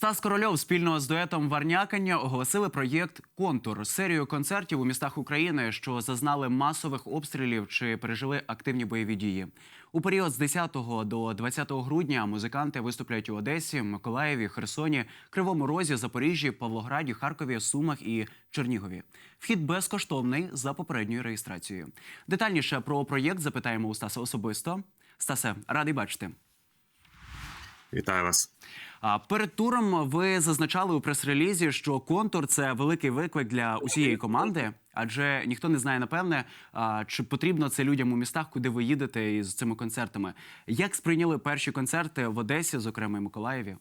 Стас Корольов спільно з дуетом Варнякання оголосили проєкт Контур серію концертів у містах України, що зазнали масових обстрілів чи пережили активні бойові дії. У період з 10 до 20 грудня музиканти виступлять у Одесі, Миколаєві, Херсоні, Кривому Розі, Запоріжжі, Павлограді, Харкові, Сумах і Чернігові. Вхід безкоштовний за попередньою реєстрацією. Детальніше про проєкт запитаємо у Стаса особисто. Стасе, радий бачити. Вітаю вас. Перед туром ви зазначали у прес-релізі, що контур це великий виклик для усієї команди, адже ніхто не знає напевне, чи потрібно це людям у містах, куди ви їдете із цими концертами. Як сприйняли перші концерти в Одесі, зокрема і Миколаєві?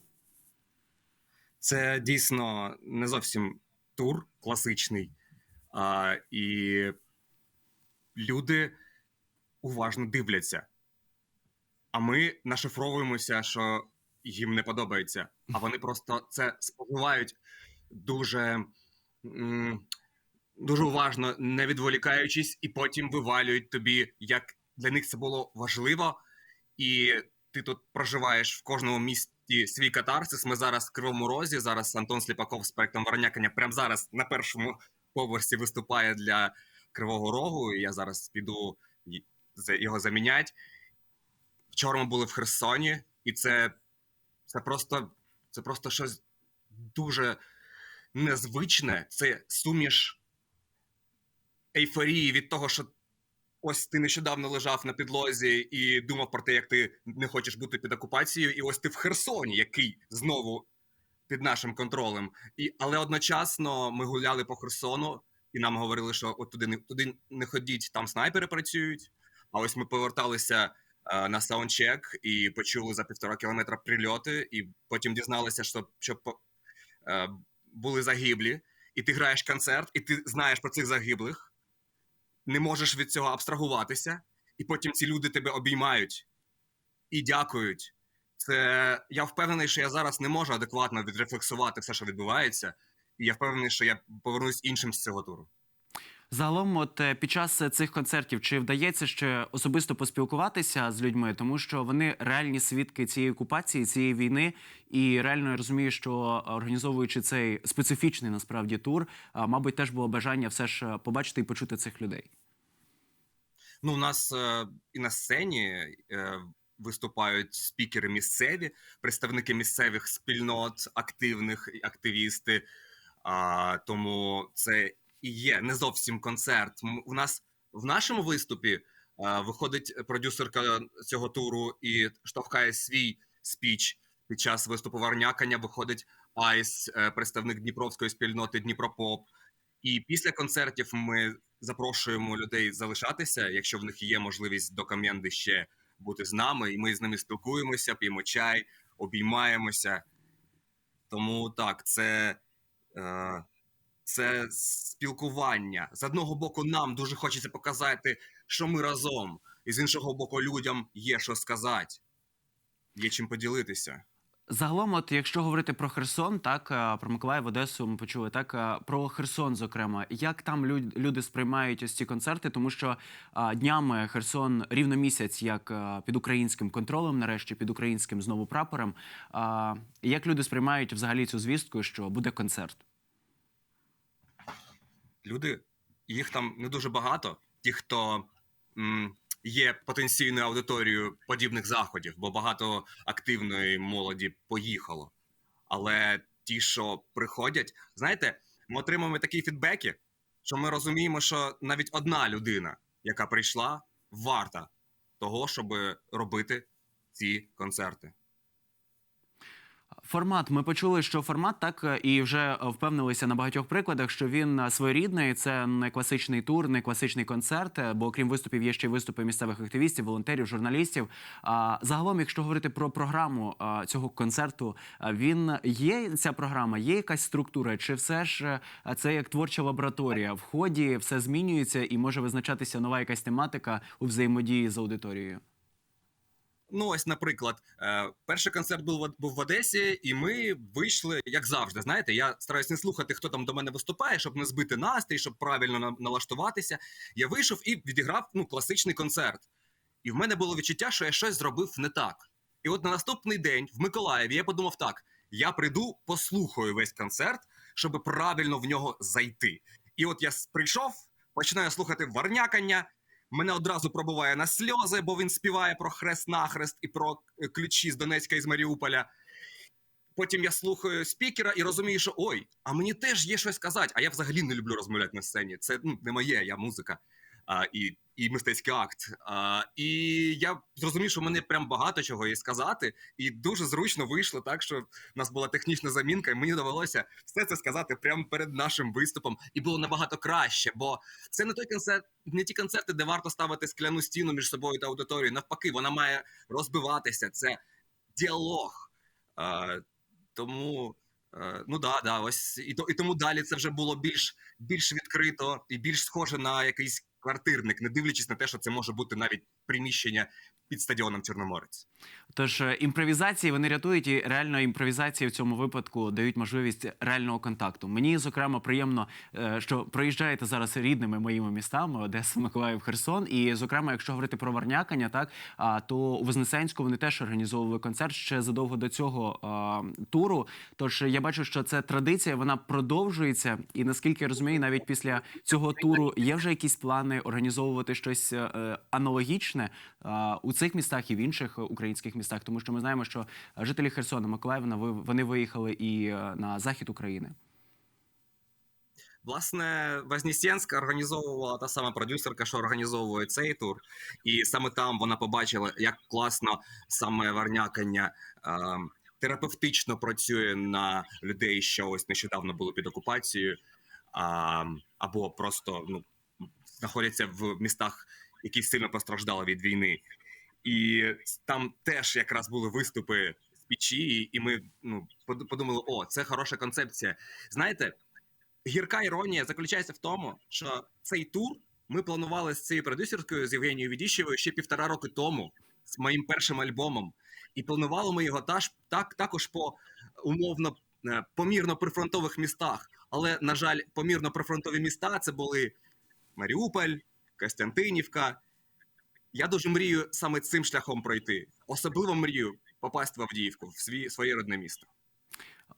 Це дійсно не зовсім тур класичний, а, і люди уважно дивляться. А ми нашифровуємося, що їм не подобається. А вони просто це споживають дуже, дуже уважно, не відволікаючись, і потім вивалюють тобі, як для них це було важливо, і ти тут проживаєш в кожному місті свій катарсис. Ми зараз в Кривому Розі. Зараз Антон Сліпаков з проектом Воронякання прямо зараз на першому поверсі виступає для Кривого Рогу. І я зараз піду його замінять. Вчора ми були в Херсоні, і це, це просто це просто щось дуже незвичне. Це суміш ейфорії від того, що ось ти нещодавно лежав на підлозі і думав про те, як ти не хочеш бути під окупацією, і ось ти в Херсоні, який знову під нашим контролем. І, але одночасно ми гуляли по Херсону, і нам говорили, що от туди не туди не ходіть, там снайпери працюють. А ось ми поверталися на саундчек і почули за півтора кілометра прильоти, і потім дізналися, що, що е, були загиблі, і ти граєш концерт, і ти знаєш про цих загиблих, не можеш від цього абстрагуватися, і потім ці люди тебе обіймають і дякують. Це я впевнений, що я зараз не можу адекватно відрефлексувати все, що відбувається, і я впевнений, що я повернусь іншим з цього туру. Загалом, от е, під час е, цих концертів, чи вдається ще особисто поспілкуватися з людьми, тому що вони реальні свідки цієї окупації, цієї війни, і реально я розумію, що е, організовуючи цей специфічний насправді тур, мабуть, теж було бажання все ж е, побачити і почути цих людей. Ну, у нас е, і на сцені е, виступають спікери місцеві, представники місцевих спільнот, активних активісти. А, тому це і є не зовсім концерт. У нас в нашому виступі виходить продюсерка цього туру і штовхає свій спіч під час виступу Варнякання. Виходить Айс, е, представник Дніпровської спільноти Дніпропоп. І після концертів ми запрошуємо людей залишатися, якщо в них є можливість до команди ще бути з нами, і ми з ними спілкуємося, п'ємо чай, обіймаємося. Тому так, це, е, це спілкування. З одного боку, нам дуже хочеться показати, що ми разом, і з іншого боку, людям є що сказати, є чим поділитися. Загалом, от якщо говорити про Херсон, так е, про Миколаїв, Одесу ми почули так е, про Херсон, зокрема, як там люд- люди сприймають ось ці концерти, тому що днями Херсон рівно місяць, як е, під українським контролем, нарешті під українським знову прапором. Як люди сприймають взагалі цю звістку, що буде концерт? Люди, їх там не дуже багато, ті, хто м, є потенційною аудиторією подібних заходів, бо багато активної молоді поїхало. Але ті, що приходять, знаєте, ми отримуємо такі фідбеки, що ми розуміємо, що навіть одна людина, яка прийшла, варта того, щоб робити ці концерти. Формат. Ми почули, що формат так е, і вже е, впевнилися на багатьох прикладах, що він е, своєрідний. Це не класичний тур, не класичний концерт. е, Бо окрім виступів є ще виступи місцевих активістів, волонтерів, журналістів. А загалом, якщо говорити про програму цього концерту, він є ця програма, є якась структура, чи все ж е, це як творча лабораторія? В ході все змінюється і може визначатися нова якась тематика у взаємодії з аудиторією. Ну, ось, наприклад, е, перший концерт був, був в Одесі, і ми вийшли, як завжди. Знаєте, я стараюсь не слухати, хто там до мене виступає, щоб не збити настрій, щоб правильно налаштуватися. Я вийшов і відіграв ну, класичний концерт. І в мене було відчуття, що я щось зробив не так. І от на наступний день в Миколаєві я подумав так: я прийду, послухаю весь концерт, щоб правильно в нього зайти. І от я прийшов, починаю слухати варнякання. Мене одразу пробуває на сльози, бо він співає про хрест-нахрест і про е, ключі з Донецька і з Маріуполя. Потім я слухаю спікера і розумію, що ой, а мені теж є щось сказати. А я взагалі не люблю розмовляти на сцені. Це ну, не моє, я музика і, і мистецький акт. А, і я зрозумів, що мені прям багато чого є сказати, і дуже зручно вийшло так, що в нас була технічна замінка, і мені довелося все це сказати прямо перед нашим виступом. І було набагато краще, бо це не той концерт, не ті концерти, де варто ставити скляну стіну між собою та аудиторією. Навпаки, вона має розбиватися. Це діалог. А, тому. е, Ну да, да, ось і то і тому далі це вже було більш більш відкрито і більш схоже на якийсь квартирник, не дивлячись на те, що це може бути навіть приміщення під стадіоном Чорноморець. Тож е, імпровізації вони рятують і реально імпровізації в цьому випадку дають можливість реального контакту. Мені зокрема приємно, е, що проїжджаєте зараз рідними моїми містами Одеса, Миколаїв, Херсон. І зокрема, якщо говорити про Варнякання, так то у Вознесенську вони теж організовували концерт ще задовго до цього а, туру. Тож я бачу, що це традиція, вона продовжується. І наскільки я розумію, навіть після цього туру є вже якісь плани організовувати щось е, аналогічне а, у цих містах і в інших е, українських містах, тому що ми знаємо, що е, жителі Херсона, Миколаївна, вони виїхали і е, на захід України. Власне, Вознесенська організовувала та сама продюсерка, що організовує цей тур, і саме там вона побачила, як класно саме варнякання е, терапевтично працює на людей, що ось нещодавно були під окупацією, а, або просто ну, знаходяться в містах, які сильно постраждали від війни. І там теж якраз були виступи з печі, і ми ну, подумали: о, це хороша концепція. Знаєте, гірка іронія заключається в тому, що цей тур ми планували з цією продюсеркою з Євгенією Відіщевою ще півтора роки тому з моїм першим альбомом. І планували ми його таж, так, також по умовно е, помірно прифронтових містах. Але, на жаль, помірно прифронтові міста це були Маріуполь, Костянтинівка. Я дуже мрію саме цим шляхом пройти. Особливо мрію попасти в Авдіївку, в свій, своє родне місто.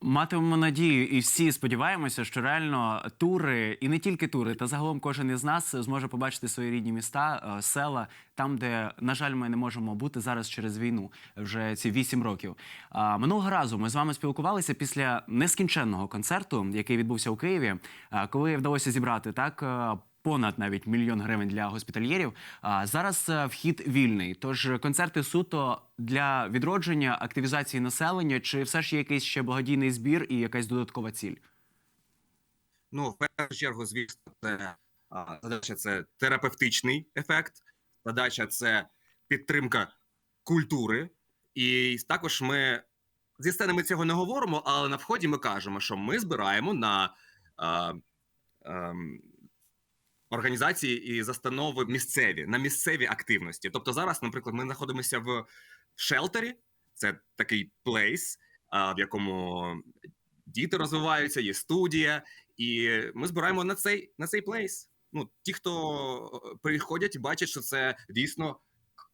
Матимемо надію, і всі сподіваємося, що реально тури, і не тільки тури, та загалом кожен із нас зможе побачити свої рідні міста, е, села, там, де, на жаль, ми не можемо бути зараз через війну вже ці вісім років. Минулого разу ми з вами спілкувалися після нескінченного концерту, який відбувся у Києві, коли вдалося зібрати так. Е, Понад навіть мільйон гривень для госпітальєрів. А зараз е, вхід вільний. Тож концерти суто для відродження, активізації населення, чи все ж є якийсь ще благодійний збір і якась додаткова ціль? Ну, в першу чергу, звісно, це задача це терапевтичний ефект, задача це підтримка культури. І також ми зі сцени ми цього не говоримо, але на вході ми кажемо, що ми збираємо на а, ем, організації і застанови місцеві, на місцеві активності. Тобто зараз, наприклад, ми знаходимося в шелтері, це такий плейс, в якому діти розвиваються, є студія, і ми збираємо на цей на цей плейс. Ну, ті, хто е, приходять бачать, що це дійсно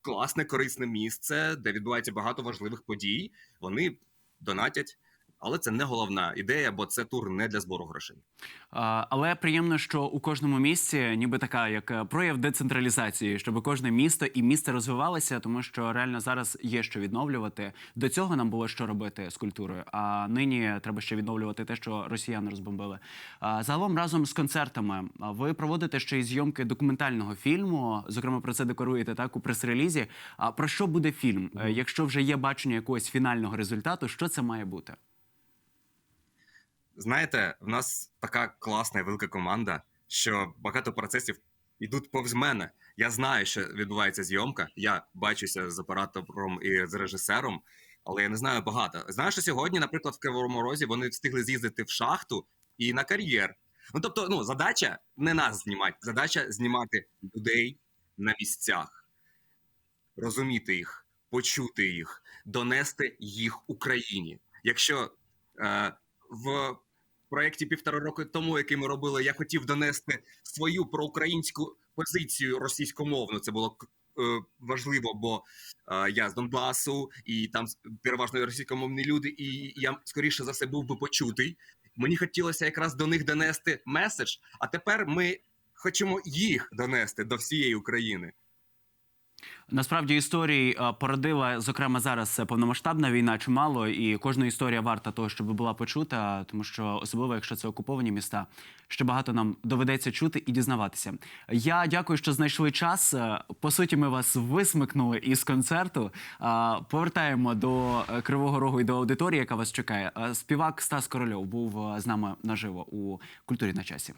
класне, корисне місце, де відбувається багато важливих подій. Вони донатять, але це не головна ідея, бо це тур не для збору грошей. А, Але приємно, що у кожному місці ніби така як е, прояв децентралізації, щоб кожне місто і місце розвивалося, тому що реально зараз є що відновлювати. До цього нам було що робити з культурою. А нині треба ще відновлювати те, що росіяни розбомбили. А, Загалом разом з концертами ви проводите ще й зйомки документального фільму. Зокрема, про це декларуєте так у прес-релізі. А про що буде фільм? Е, Якщо вже є бачення якогось фінального результату, що це має бути? Знаєте, в нас така класна і велика команда, що багато процесів йдуть повз мене. Я знаю, що відбувається зйомка. Я бачуся з оператором і з режисером, але я не знаю багато. Знаю, що сьогодні, наприклад, в Кривому Розі вони встигли з'їздити в шахту і на кар'єр. Ну тобто, ну задача не нас знімати, задача знімати людей на місцях, розуміти їх, почути їх, донести їх Україні. Якщо е, в проєкті півтора року тому, який ми робили, я хотів донести свою проукраїнську позицію російськомовну. Це було е, важливо, бо е, я з Донбасу, і там переважно російськомовні люди, і я скоріше за все був би почутий. Мені хотілося якраз до них донести меседж, а тепер ми хочемо їх донести до всієї України. Насправді історій е, породила, зокрема, зараз повномасштабна війна чимало, і кожна історія варта того, щоб була почута, тому що особливо, якщо це окуповані міста, ще багато нам доведеться чути і дізнаватися. Я дякую, що знайшли час. Е, По суті, ми вас висмикнули із концерту. Е, Повертаємо до е, Кривого Рогу і до аудиторії, яка вас чекає. Е, Співак Стас Корольов був е, з нами наживо у культурі на часі.